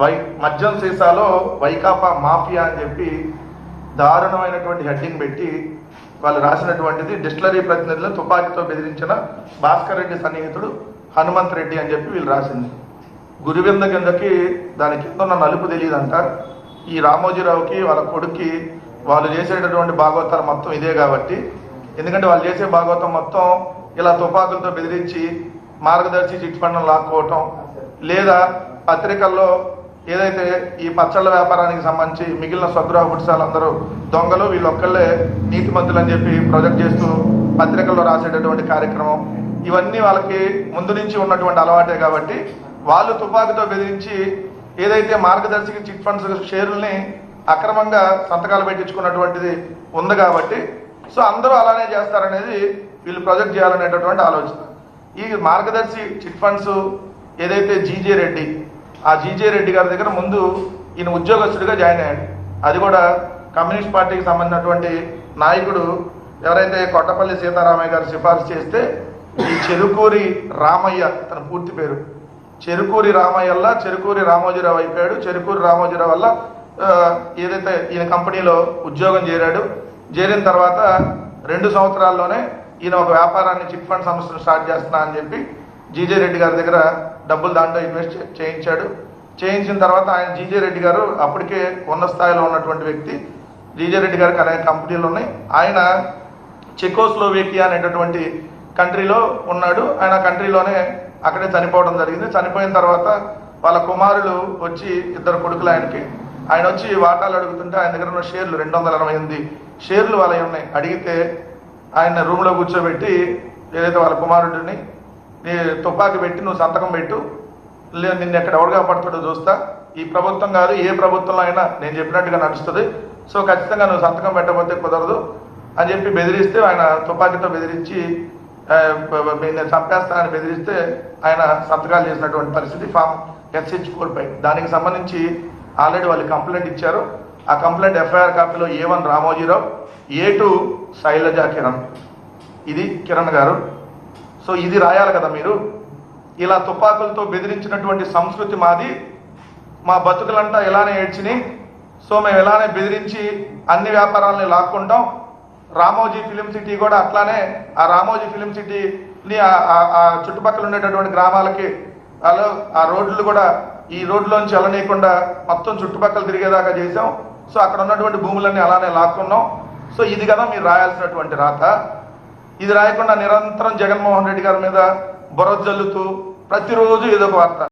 Why మద్యం సీసాలో Vaikapa mafia అని చెప్పి దారుణమైనటువంటి హెడ్డింగ్ పెట్టి వాళ్ళు రాసినటువంటిది డిస్టిలరీ ప్రతినిధులు తుపాకీతో బెదిరించిన భాస్కర్ రెడ్డి సన్నిహితుడు హనుమంత్ రెడ్డి అని చెప్పి వీళ్ళు రాసింది. గురువింద కిందకి దాని కింద ఉన్న నలుపు తెలియదంట. ఈ రామోజీరావుకి వాళ్ళ కొడుక్కి వాళ్ళు చేసేటటువంటి భాగవతాలు మొత్తం ఇదే కాబట్టి ఎందుకంటే వాళ్ళు చేసే భాగవతం మొత్తం ఇలా తుపాకులతో బెదిరించి మార్గదర్శి చిట్ ఫండ్లను లాక్కోవటం లేదా పత్రికల్లో ఏదైతే ఈ పచ్చళ్ళ వ్యాపారానికి సంబంధించి మిగిలిన స్వగృహ గుడిసాలందరూ దొంగలు వీళ్ళొక్కళ్ళే నీతిమంతులు అని చెప్పి ప్రొజెక్ట్ చేస్తూ పత్రికల్లో రాసేటటువంటి కార్యక్రమం ఇవన్నీ వాళ్ళకి ముందు నుంచి ఉన్నటువంటి అలవాటే కాబట్టి వాళ్ళు తుపాకీతో బెదిరించి ఏదైతే మార్గదర్శక చిట్ ఫండ్స్ షేర్లని అక్రమంగా సంతకాలు పెట్టించుకున్నటువంటిది ఉంది కాబట్టి సో అందరూ అలానే చేస్తారనేది వీళ్ళు ప్రొజెక్ట్ చేయాలనేటటువంటి ఆలోచన. ఈ మార్గదర్శి చిట్ ఫండ్స్ ఏదైతే జీజే రెడ్డి ఆ జీజే రెడ్డి గారి దగ్గర ముందు ఈయన ఉద్యోగస్తుడిగా జాయిన్ అయ్యాడు. అది కూడా కమ్యూనిస్ట్ పార్టీకి సంబంధించినటువంటి నాయకుడు ఎవరైతే కొట్టపల్లి సీతారామయ్య గారు సిఫార్సు చేస్తే ఈ చెరుకూరి రామయ్య తన పూర్తి పేరు. చెరుకూరి రామయ్యల్లా చెరుకూరి రామోజీరావు అయిపోయాడు. చెరుకూరి రామోజీరావు వల్ల ఏదైతే ఈయన కంపెనీలో ఉద్యోగం చేరాడు. చేరిన తర్వాత రెండు సంవత్సరాల్లోనే ఈయన ఒక వ్యాపారాన్ని చిట్ ఫండ్ సంస్థను స్టార్ట్ చేస్తున్నా అని చెప్పి జీజే రెడ్డి గారి దగ్గర డబ్బులు దాంట్లో ఇన్వెస్ట్ చేయించాడు. చేయించిన తర్వాత ఆయన జీజే రెడ్డి గారు అప్పటికే ఉన్న స్థాయిలో ఉన్నటువంటి వ్యక్తి. జీజే రెడ్డి గారికి అనేక కంపెనీలు ఉన్నాయి. ఆయన చెకోస్లోవేకియా అనేటటువంటి కంట్రీలో ఉన్నాడు. ఆయన కంట్రీలోనే అక్కడే చనిపోవడం జరిగింది. చనిపోయిన తర్వాత వాళ్ళ కుమారులు వచ్చి ఇద్దరు కొడుకులు ఆయనకి. ఆయన వచ్చి వాటాలు అడుగుతుంటే ఆయన దగ్గర ఉన్న షేర్లు రెండు వందల అరవై ఎనిమిది షేర్లు వాళ్ళవి ఉన్నాయి. అడిగితే ఆయన రూమ్లో కూర్చోబెట్టి ఏదైతే వాళ్ళ కుమారుడిని నీ తుపాకీ పెట్టి నువ్వు సంతకం పెట్టు. లేదు నిన్ను ఎక్కడ ఎవరు కాపాడుతాడో చూస్తా. ఈ ప్రభుత్వం కాదు ఏ ప్రభుత్వంలో అయినా నేను చెప్పినట్టుగా నడుస్తుంది. సో ఖచ్చితంగా నువ్వు సంతకం పెట్టకపోతే కుదరదు అని చెప్పి బెదిరిస్తే ఆయన తుపాకీతో బెదిరించి నేను చంపేస్తానని బెదిరిస్తే ఆయన సంతకాలు చేసినటువంటి పరిస్థితి ఫామ్ ఎస్హెచ్ పై. దానికి సంబంధించి ఆల్రెడీ వాళ్ళు కంప్లైంట్ ఇచ్చారు. ఆ complaint FIR కాపీలో A one Ramoji Rao A two Shailaja Kiran. ఇది కిరణ్ గారు. సో ఇది రాయాలి కదా మీరు. ఇలా తుపాకులతో బెదిరించినటువంటి సంస్కృతి మాది. మా బతుకులంతా ఇలానే ఏడ్చినాయి. సో మేము ఇలానే బెదిరించి అన్ని వ్యాపారాలని లాక్కుంటాం. రామోజీ ఫిలిం సిటీ కూడా అట్లానే ఆ రామోజీ ఫిలిం సిటీని ఆ- ఆ చుట్టుపక్కల ఉండేటటువంటి గ్రామాలకి అలా ఆ రోడ్లు కూడా ఈ రోడ్లోంచి వెళ్ళనీయకుండా మొత్తం చుట్టుపక్కల తిరిగేదాకా చేసాం సో అక్కడ ఉన్నటువంటి భూములన్నీ అలానే లాక్కున్నాం. సో ఇది కదా మీరు రాయాల్సినటువంటి రాత. ఇది రాయకుండా నిరంతరం జగన్మోహన్ రెడ్డి గారి మీద బురద జల్లుతూ ప్రతిరోజు ఏదో ఒక వార్త.